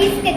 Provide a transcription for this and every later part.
Viste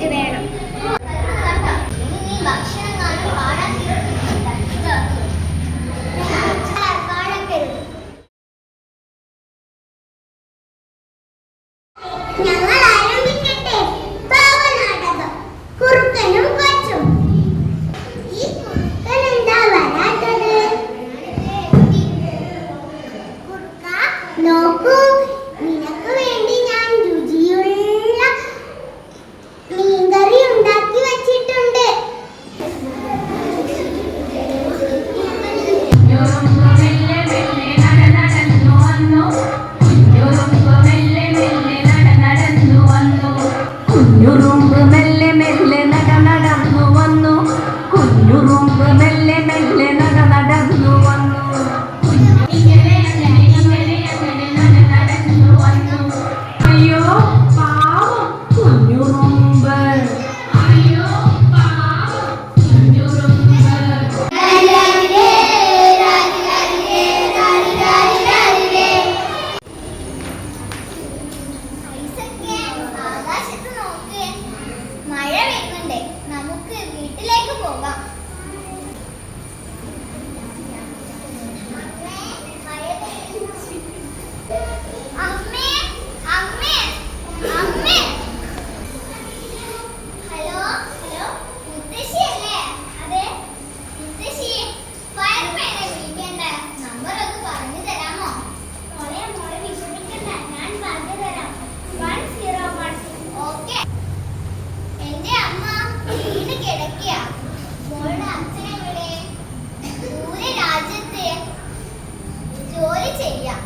ജോലി ചെയ്യാം.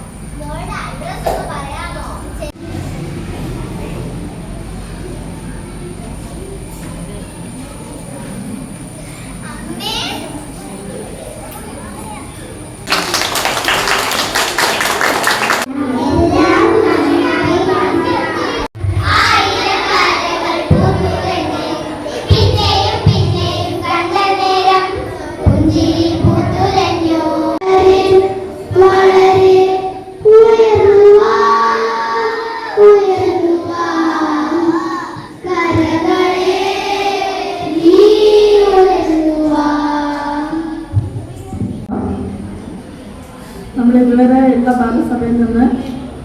ഇതുവരെ ഉള്ള ബാലസഭയിൽ നിന്ന്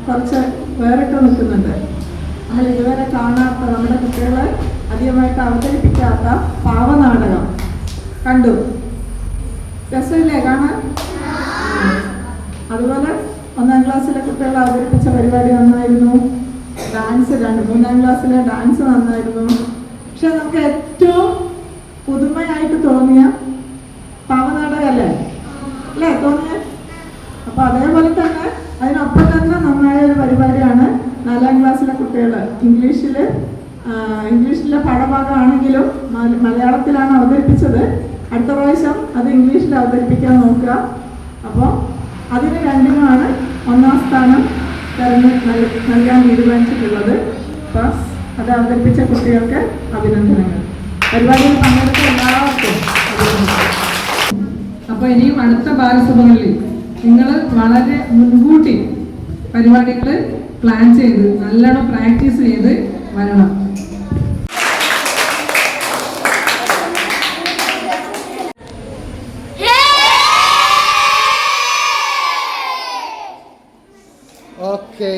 കുറച്ച് വേറിട്ട് നിൽക്കുന്നുണ്ട്. അതിൽ ഇതുവരെ കാണാത്ത നമ്മുടെ കുട്ടികളെ അധികമായിട്ട് അവതരിപ്പിക്കാത്ത പാവനാടകം. കണ്ടു? രസമില്ലേ കാണാൻ? അതുപോലെ ഒന്നാം ക്ലാസ്സിലെ കുട്ടികളെ അവതരിപ്പിച്ച പരിപാടി നന്നായിരുന്നു. ഡാൻസ് രണ്ട് മൂന്നാം ക്ലാസ്സിലെ ഡാൻസ് നന്നായിരുന്നു. പക്ഷെ നമുക്ക് ഏറ്റവും പുതുമയായിട്ട് തോന്നിയ പാവനാടകല്ലേ? അല്ലേ? തോന്നിയ അപ്പൊ അതേപോലെ തന്നെ അതിനൊപ്പം തന്നെ നന്നായ ഒരു പരിപാടിയാണ് നാലാം ക്ലാസ്സിലെ കുട്ടികൾ ഇംഗ്ലീഷിൽ ഇംഗ്ലീഷിലെ പാഠഭാഗമാണെങ്കിലും മലയാളത്തിലാണ് അവതരിപ്പിച്ചത്. അടുത്ത പ്രാവശ്യം അത് ഇംഗ്ലീഷിൽ അവതരിപ്പിക്കാൻ നോക്കുക. അപ്പോൾ അതിന് രണ്ടിനുമാണ് ഒന്നാം സ്ഥാനം തെരഞ്ഞ് നൽ- നൽകാൻ തീരുമാനിച്ചിട്ടുള്ളത്. അപ്പോൾ അത് അവതരിപ്പിച്ച കുട്ടികൾക്ക് അഭിനന്ദനങ്ങൾ. പരിപാടിയിൽ പങ്കെടുത്ത എല്ലാവർക്കും അപ്പോൾ ഇനിയും അടുത്ത ബാലസഭകളിൽ നിങ്ങൾ വളരെ മുൻകൂട്ടി പരിപാടികൾ പ്ലാൻ ചെയ്ത് നല്ലോണം പ്രാക്ടീസ് ചെയ്ത് വരണം. ഓക്കെ